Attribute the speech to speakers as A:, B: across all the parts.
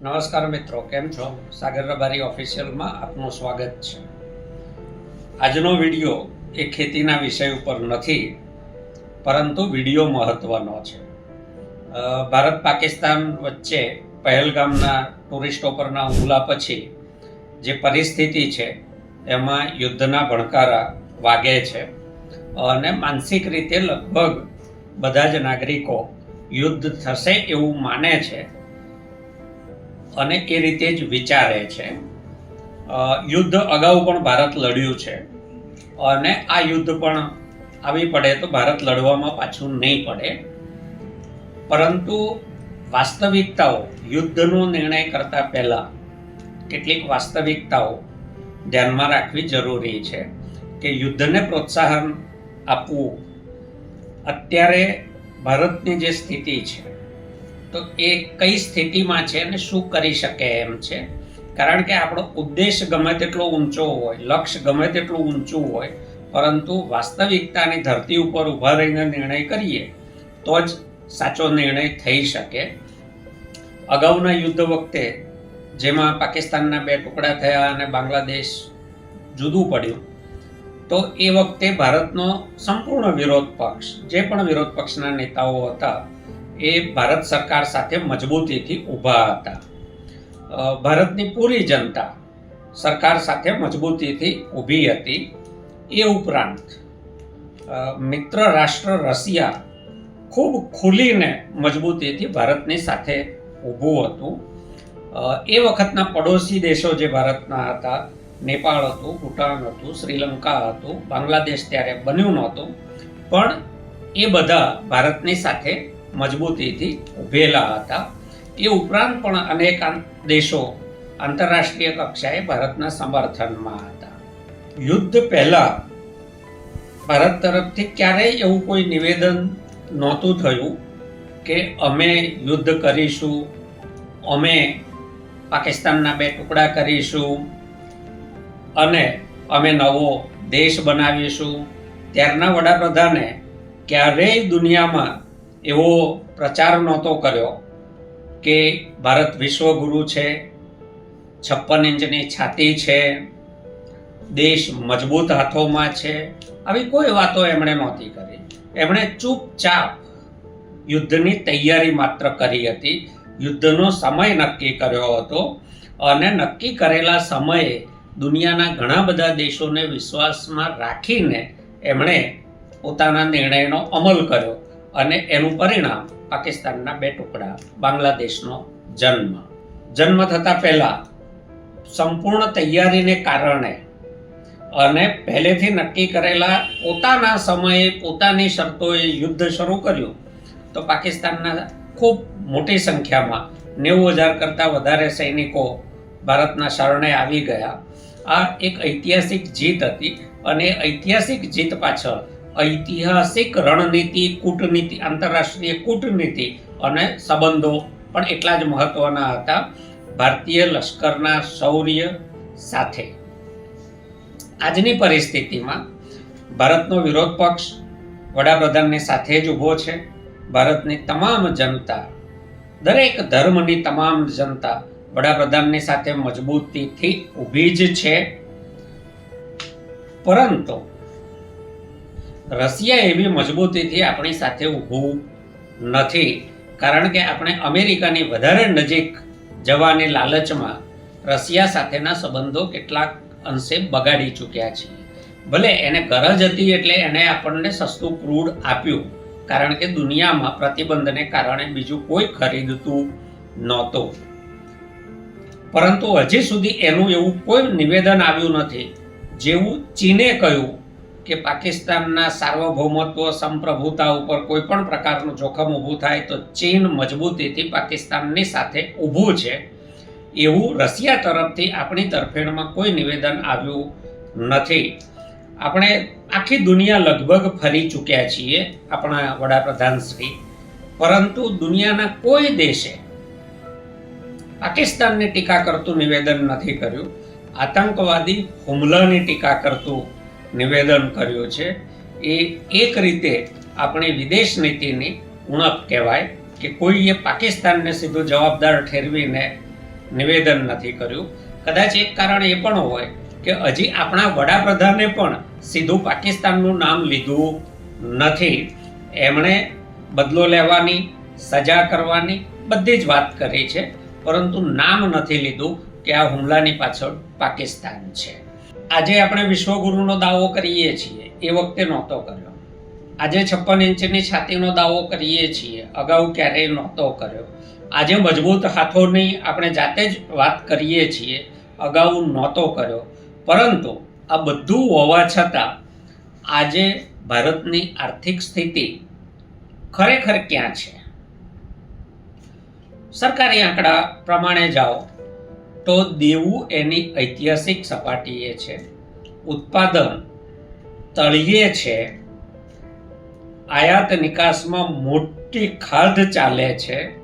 A: નમસ્કાર મિત્રો, કેમ છો? સાગર રબારી ઓફિશિયલમાં આપનું સ્વાગત છે. આજનો વીડિયો એ ખેતીના વિષય ઉપર નથી, પરંતુ વીડિયો મહત્વનો છે. ભારત પાકિસ્તાન વચ્ચે પહેલગામના ટુરિસ્ટો પરના હુમલા પછી જે પરિસ્થિતિ છે, એમાં યુદ્ધના ભણકારા વાગે છે અને માનસિક રીતે લગભગ બધા જ નાગરિકો યુદ્ધ થશે એવું માને છે. અને એ રીતે જ વિચારે છે. યુદ્ધ અગાઉ પણ ભારત લડ્યું છે. અને આ યુદ્ધ પણ આવી પડે તો ભારત લડવામાં પાછું નહીં પડે. પરંતુ વાસ્તવિકતાઓ, યુદ્ધનો નિર્ણય કરતા પહેલા કેટલીક વાસ્તવિકતાઓ ધ્યાનમાં રાખવી જરૂરી છે કે યુદ્ધને પ્રોત્સાહન આપવું અત્યારે ભારતની જે સ્થિતિ છે તો એ કઈ સ્થિતિમાં છે અને શું કરી શકે એમ છે? કારણ કે આપણો ઉદ્દેશ ગમે તેટલો ઊંચો હોય, લક્ષ્ય ગમે તેટલું ઊંચું હોય, પરંતુ વાસ્તવિકતાની ધરતી ઉપર ઊભા રહીને નિર્ણય કરીએ, તો જ સાચો નિર્ણય થઈ શકે. અગાઉના યુદ્ધ વખતે જેમાં પાકિસ્તાનના બે ટુકડા થયા અને બાંગ્લાદેશ જુદું પડ્યું, તો એ વખતે ભારતનો સંપૂર્ણ વિરોધ પક્ષ, જે પણ વિરોધ પક્ષના નેતાઓ હતા એ ભારત સરકાર સાથે મજબૂતીથી ઊભા હતા. ભારતની પૂરી જનતા સરકાર સાથે મજબૂતીથી ઊભી હતી એ ઉપરાંત મિત્ર રાષ્ટ્ર રશિયા ખૂબ ખુલીને મજબૂતીથી ભારતની સાથે ઊભું હતું. એ વખતના પડોશી દેશો જે ભારતના હતા, નેપાળ હતું, ભૂટાન હતું, શ્રીલંકા હતું, બાંગ્લાદેશ ત્યારે બન્યું નહોતું. પણ એ બધા ભારતની સાથે મજબૂતીથી ઉભેલા હતા. એ ઉપરાંત પણ અનેક દેશો આંતરરાષ્ટ્રીય કક્ષાએ ભારતના સમર્થનમાં હતા. યુદ્ધ પહેલાં ભારત તરફથી ક્યારેય એવું કોઈ નિવેદન નહોતું થયું કે અમે યુદ્ધ કરીશું, અમે પાકિસ્તાનના બે ટુકડા કરીશું અને અમે નવો દેશ બનાવીશું. ત્યારના વડાપ્રધાને ક્યારેય દુનિયામાં એવો પ્રચાર નહોતો કર્યો કે ભારત વિશ્વગુરુ છે, છપ્પન ઇંચની છાતી છે, દેશ મજબૂત હાથોમાં છે, આવી કોઈ વાતો એમણે નહોતી કરી. એમણે ચૂપચાપ યુદ્ધની તૈયારી માત્ર કરી હતી. યુદ્ધનો સમય નક્કી કર્યો હતો અને નક્કી કરેલા સમયે દુનિયાના ઘણા બધા દેશોને વિશ્વાસમાં રાખીને એમણે પોતાના નિર્ણયનો અમલ કર્યો. અને એનું પરિણામ પાકિસ્તાનના બે ટુકડા, બાંગ્લાદેશનો જન્મ. જન્મ થતાં પહેલા સંપૂર્ણ તૈયારીને કારણે અને પહેલેથી નક્કી કરેલા પોતાના સમયે પોતાની શરતોએ યુદ્ધ શરૂ કર્યું, તો પાકિસ્તાનના ખૂબ મોટી સંખ્યામાં નેવું હજાર કરતાં વધારે સૈનિકો ભારતના શરણે આવી ગયા. આ એક ઐતિહાસિક જીત હતી અને ઐતિહાસિક જીત પાછળ ઐતિહાસિક રણનીતિ, કૂટનીતિ, આંતરરાષ્ટ્રીય કૂટનીતિ અને સંબંધો પણ એટલા જ મહત્વના હતા ભારતીય લશ્કરના શૌર્ય સાથે. આજની પરિસ્થિતિમાં ભારતનો વિરોધ પક્ષ વડાપ્રધાનની સાથે જ ઊભો છે. ભારતની તમામ જનતા, દરેક ધર્મની તમામ જનતા વડાપ્રધાનની સાથે મજબૂતીથી ઊભી જ છે. પરંતુ રશિયા એવી મજબૂતીથી આપણી સાથે ઊભું નથી. કારણ કે આપણે અમેરિકાની વધારે નજીક જવાની લાલચમાં રશિયા સાથેના સંબંધો કેટલાક અંશે બગાડી ચૂક્યા છીએ. ભલે એને ગરજ હતી એટલે એણે આપણને સસ્તું ક્રૂડ આપ્યું, કારણ કે દુનિયામાં પ્રતિબંધને કારણે બીજું કોઈ ખરીદતું નહોતું. પરંતુ હજી સુધી એનું એવું કોઈ નિવેદન આવ્યું નથી. જેવું ચીને કહ્યું કે પાકિસ્તાનના સાર્વભૌમત્વ સંપ્રભુતા ઉપર કોઈ પણ પ્રકારનું જોખમ ઊભું થાય તો ચીન મજબૂતીથી પાકિસ્તાનની સાથે ઊભું છે. એવું રશિયા તરફથી આપણી તરફેણમાં કોઈ નિવેદન આવ્યું નથી. આપણે આખી દુનિયા લગભગ ફરી ચૂક્યા છીએ આપણા વડાપ્રધાન શ્રી. પરંતુ દુનિયાના કોઈ દેશે પાકિસ્તાનની ટીકા કરતું નિવેદન નથી કર્યું. આતંકવાદી હુમલાની ટીકા કરતું નિવેદન કર્યું છે, એ એક રીતે આપણી વિદેશ નીતિની ઉણપ કહેવાય કે કોઈએ પાકિસ્તાનને સીધો જવાબદાર ઠેરવીને નિવેદન નથી કર્યું. કદાચ એક કારણ એ પણ હોય કે હજી આપણા વડાપ્રધાને પણ સીધું પાકિસ્તાનનું નામ લીધું નથી. એમણે બદલો લેવાની, સજા કરવાની બધી જ વાત કરી છે, પરંતુ નામ નથી લીધું કે આ હુમલાની પાછળ પાકિસ્તાન છે. આજે આપણે વિશ્વગુરુનો દાવો કરીએ છીએ. એ વખતે નહોતો કર્યો. આજે છપ્પન ઇંચની છાતીનો દાવો કરીએ છીએ. અગાઉ ક્યારેય નહોતો કર્યો. આજે મજબૂત હાથોની આપણે જાતે જ વાત કરીએ છીએ. અગાઉ નહોતો કર્યો. પરંતુ આ બધું હોવા છતાં આજે ભારતની આર્થિક સ્થિતિ ખરેખર ક્યાં છે? સરકારી આંકડા પ્રમાણે જાઓ. તો દેવું એની ઐતિહાસિક સપાટીએ છે. ઉત્પાદન તળિયે છે. આયાત નિકાસમાં મોટી ખાધ ચાલે છે.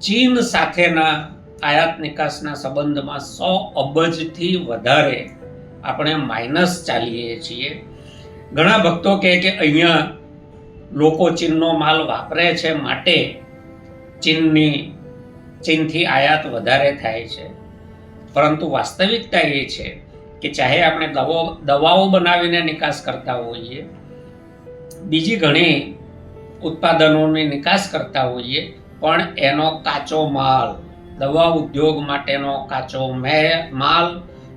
A: ચીન સાથેના આયાત નિકાસના સંબંધમાં સો અબજથી વધારે આપણે માઇનસ ચાલીએ છીએ. ઘણા ભક્તો કહે કે અહીંયા લોકો ચીનનો માલ વાપરે છે માટે ચીનની, ચીનથી આયાત વધારે થાય છે. પરંતુ વાસ્તવિકતા એ છે કે ચાહે આપણે દવાઓ દવાઓ બનાવીને નિકાસ કરતા હોઈએ, બીજી ઘણી ઉત્પાદનોની નિકાસ કરતા હોઈએ, પણ એનો કાચો માલ, દવા ઉદ્યોગ માટેનો કાચો માલ,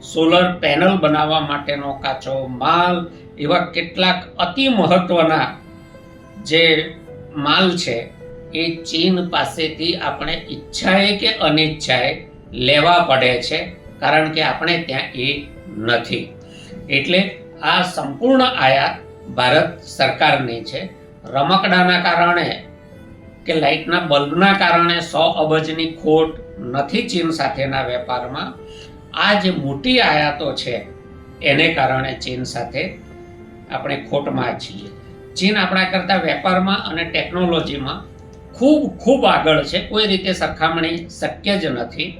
A: સોલર પેનલ બનાવવા માટેનો કાચો માલ, એવા કેટલાક અતિ મહત્વના જે માલ છે, એ ચીન પાસેથી આપણે ઈચ્છાએ કે અનિચ્છાએ લેવા પડે છે, કારણ કે આપણે ત્યાં એ નથી. એટલે આ સંપૂર્ણ આયાત ભારત સરકારની છે. રમકડાના કારણે કે લાઇટના બલ્બના કારણે સો અબજની ખોટ નથી ચીન સાથેના વેપારમાં. આ જે મોટી આયાતો છે, એને કારણે ચીન સાથે આપણે ખોટમાં છીએ. ચીન આપણા કરતાં વેપારમાં અને ટેકનોલોજીમાં ખૂબ ખૂબ આગળ છે. કોઈ રીતે સરખામણી શક્ય જ નથી.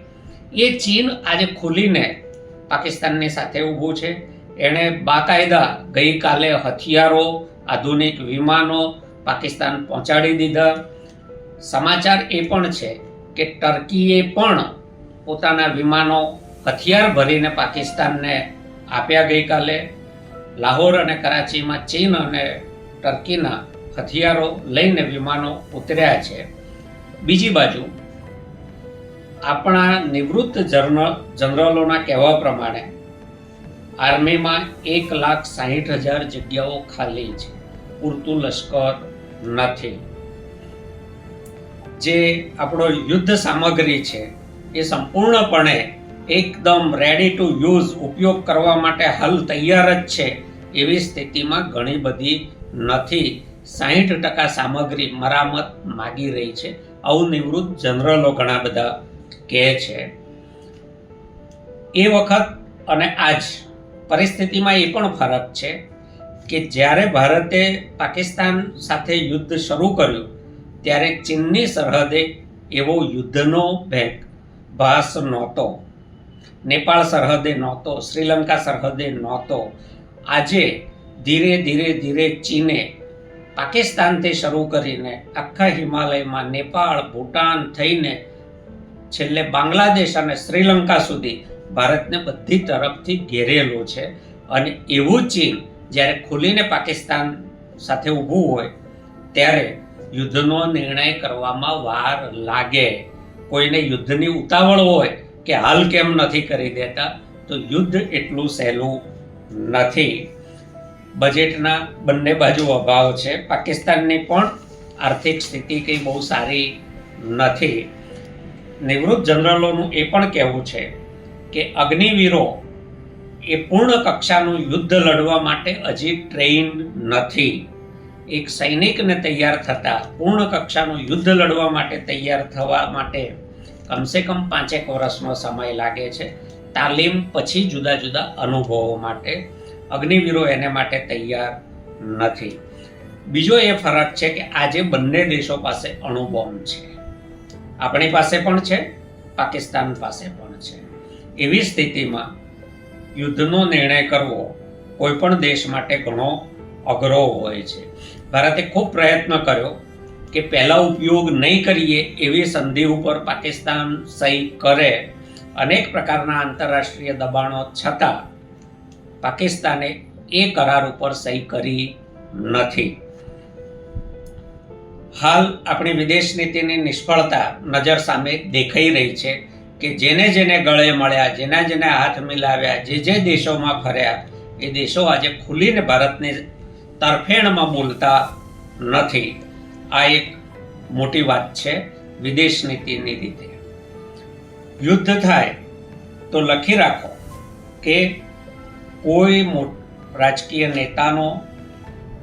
A: એ ચીન આજે ખુલીને પાકિસ્તાનની સાથે ઊભું છે. એણે બાકાયદા ગઈકાલે હથિયારો, આધુનિક વિમાનો પાકિસ્તાન પહોંચાડી દીધા. સમાચાર એ પણ છે કે ટર્કીએ પણ પોતાના વિમાનો હથિયાર ભરીને પાકિસ્તાનને આપ્યા ગઈકાલે. લાહોર અને કરાચીમાં ચીન અને ટર્કીના હથિયારો લઈને વિમાનો ઉતર્યા છે. બીજી બાજુ આપણા નિવૃત્ત જનરલ જનરલોના કહેવા પ્રમાણે, આર્મીમાં એક લાખ સાહીઠ હજાર જગ્યાઓ ખાલી છે. પૂરતું લશ્કર નથી. જે આપણો યુદ્ધ સામગ્રી છે, એ સંપૂર્ણપણે એકદમ રેડી ટુ યુઝ ઉપયોગ કરવા માટે હાલ તૈયાર જ છે એવી સ્થિતિમાં ઘણી બધી નથી. સાહીઠ ટકા સામગ્રી મરામત માગી રહી છે. આવું નિવૃત્ત જનરલો ઘણા બધા કહે છે, એ વખત અને આજ પરિસ્થિતિમાં એ પણ ફરક છે કે જ્યારે ભારતે પાકિસ્તાન સાથે યુદ્ધ શરૂ કર્યું, ત્યારે ચીનની સરહદે એવો યુદ્ધનો ભેગ ભાસ નહોતો. નેપાળ સરહદે નહોતો, શ્રીલંકા સરહદે નહોતો. આજે ધીરે ધીરે ધીરે ચીને પાકિસ્તાનથી શરૂ કરીને આખા હિમાલયમાં નેપાળ, ભૂટાન થઈને છેલ્લે બાંગ્લાદેશ અને શ્રીલંકા સુધી ભારતને બધી તરફથી ઘેરેલું છે. અને એવું ચીન જ્યારે ખુલીને પાકિસ્તાન સાથે ઊભું હોય, ત્યારે યુદ્ધનો નિર્ણય કરવામાં વાર લાગે. કોઈને યુદ્ધની ઉતાવળ હોય કે હાલ કેમ નથી કરી દેતા, તો યુદ્ધ એટલું સહેલું નથી. બજેટના બંને બાજુ અભાવ છે. પાકિસ્તાનની પણ આર્થિક સ્થિતિ કંઈ બહુ સારી નથી. નિવૃત્ત જનરલોનું એ પણ કહેવું છે કે અગ્નિવીરો એ પૂર્ણ કક્ષાનું યુદ્ધ લડવા માટે હજી ટ્રેન્ડ નથી. એક સૈનિકને તૈયાર થતા પૂર્ણ કક્ષાનું યુદ્ધ લડવા માટે તૈયાર થવા માટે કમસે કમ પાંચેક વર્ષનો સમય લાગે છે. તાલીમ પછી જુદા જુદા અનુભવો માટે અગ્નિવીરો એને માટે તૈયાર નથી. બીજો એ ફરક છે કે આજે બંને દેશો પાસે અણુબોમ્બ છે. આપણી પાસે પણ છે, પાકિસ્તાન પાસે પણ છે. એવી સ્થિતિમાં યુદ્ધનો નિર્ણય કરવો કોઈ પણ દેશ માટે ઘણો અઘરો હોય છે. ભારતે ખૂબ પ્રયત્ન કર્યો કે પહેલાં ઉપયોગ નહીં કરીએ એવી સંધિ ઉપર પાકિસ્તાન સહી કરે. અનેક પ્રકારના આંતરરાષ્ટ્રીય દબાણો છતાં પાકિસ્તાને એ કરાર ઉપર સહી કરી નથી. હાલ આપણી વિદેશ નીતિની નિષ્ફળતા નજર સામે દેખાઈ રહી છે કે જેને જેને ગળે મળ્યા, જેના જેને હાથ મિલાવ્યા, જે જે દેશોમાં ફર્યા, એ દેશો આજે ખુલીને ભારતને તરફેણમાં બોલતા નથી. આ એક મોટી વાત છે વિદેશ નીતિની રીતે. યુદ્ધ થાય તો લખી રાખો કે કોઈ રાજકીય નેતાનો,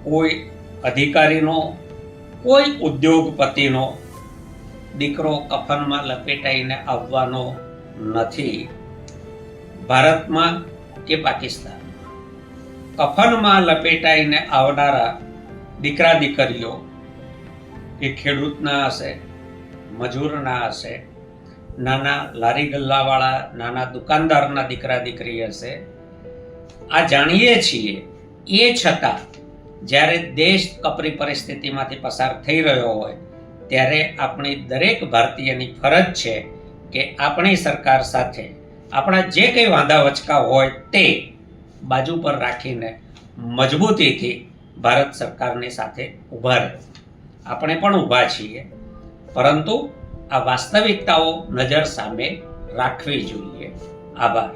A: કોઈ અધિકારીનો કોઈ ઉદ્યોગપતિનો દીકરો કફનમાં લપેટાઈને આવવાનો નથી. ભારતમાં કે પાકિસ્તાન? કફનમાં લપેટાઈને આવનારા દીકરા દીકરીઓ એ ખેડૂતના હશે, મજૂરના હશે, નાના લારી ગલ્લાવાળા, નાના દુકાનદારના દીકરા દીકરી હશે, આ જાણીએ છીએ. એ છતાં જ્યારે દેશ કપરી પરિસ્થિતિમાંથી પસાર થઈ રહ્યો હોય, ત્યારે આપણી દરેક ભારતીયની ફરજ છે કે આપણી સરકાર સાથે આપણા જે કંઈ વાંધા વચકા હોય તે બાજુ પર રાખીને મજબૂતીથી ભારત સરકારની સાથે ઊભા રહે. આપણે પણ ઊભા છીએ, પરંતુ આ વાસ્તવિકતાઓ નજર સામે રાખવી જોઈએ. આભાર.